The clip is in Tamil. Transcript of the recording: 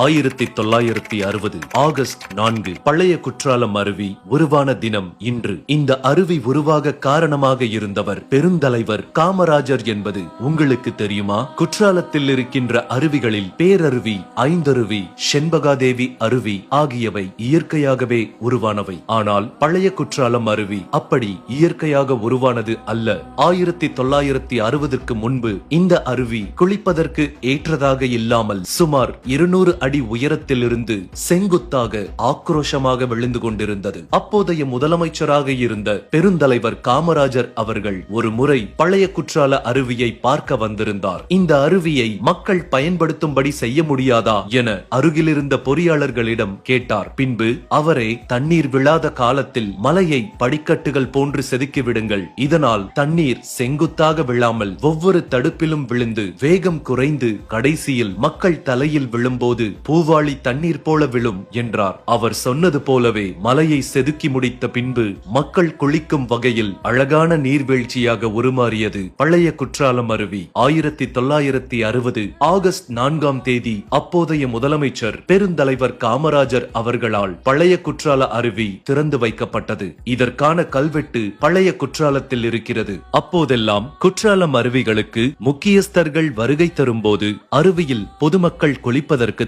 ஆயிரத்தி தொள்ளாயிரத்தி அறுபது ஆகஸ்ட் நான்கு. பழைய குற்றாலம் அருவி உருவான தினம் இன்று. இந்த அருவி உருவாக காரணமாக இருந்தவர் பெருந்தலைவர் காமராஜர் என்பது உங்களுக்கு தெரியுமா? குற்றாலத்தில் இருக்கின்ற அருவிகளில் பேரருவி ஐந்தருவி செண்பகாதேவி அருவி ஆகியவை இயற்கையாகவே உருவானவை. ஆனால் பழைய குற்றாலம் அருவி அப்படி இயற்கையாக உருவானது அல்ல. ஆயிரத்தி தொள்ளாயிரத்தி அறுபதுக்கு முன்பு இந்த அருவி குளிப்பதற்கு ஏற்றதாக இல்லாமல் சுமார் இருநூறு அடி உயரத்திலிருந்து செங்குத்தாக ஆக்ரோஷமாக விழுந்து கொண்டிருந்தது. அப்போதைய முதலமைச்சராக இருந்த பெருந்தலைவர் காமராஜர் அவர்கள் ஒரு முறை பழைய குற்றால அருவியை பார்க்க வந்திருந்தார். இந்த அருவியை மக்கள் பயன்படுத்தும்படி செய்ய முடியாதா என அருகிலிருந்த பொறியாளர்களிடம் கேட்டார். பின்பு அவரே தண்ணீர் விழாத காலத்தில் மலையை படிக்கட்டுகள் போன்று செதுக்கி விடுங்கள். இதனால் தண்ணீர் செங்குத்தாக விழாமல் ஒவ்வொரு தடுப்பிலும் விழுந்து வேகம் குறைந்து கடைசியில் மக்கள் தலையில் விழும்போது பூவாளி தண்ணீர் போல விழும் என்றார். அவர் சொன்னது போலவே மலையை செதுக்கி முடித்த பின்பு மக்கள் குளிக்கும் வகையில் அழகான நீர்வீழ்ச்சியாக உருமாறியது. பழைய குற்றாலம் அருவி ஆயிரத்தி தொள்ளாயிரத்தி அறுபது ஆகஸ்ட் நான்காம் தேதி அப்போதைய முதலமைச்சர் பெருந்தலைவர் காமராஜர் அவர்களால் பழைய குற்றால அருவி திறந்து வைக்கப்பட்டது. இதற்கான கல்வெட்டு பழைய குற்றாலத்தில் இருக்கிறது. அப்போதெல்லாம் குற்றாலம் அருவிகளுக்கு முக்கியஸ்தர்கள் வருகை தரும்போது அருவியில் பொதுமக்கள் குளிப்பதற்கு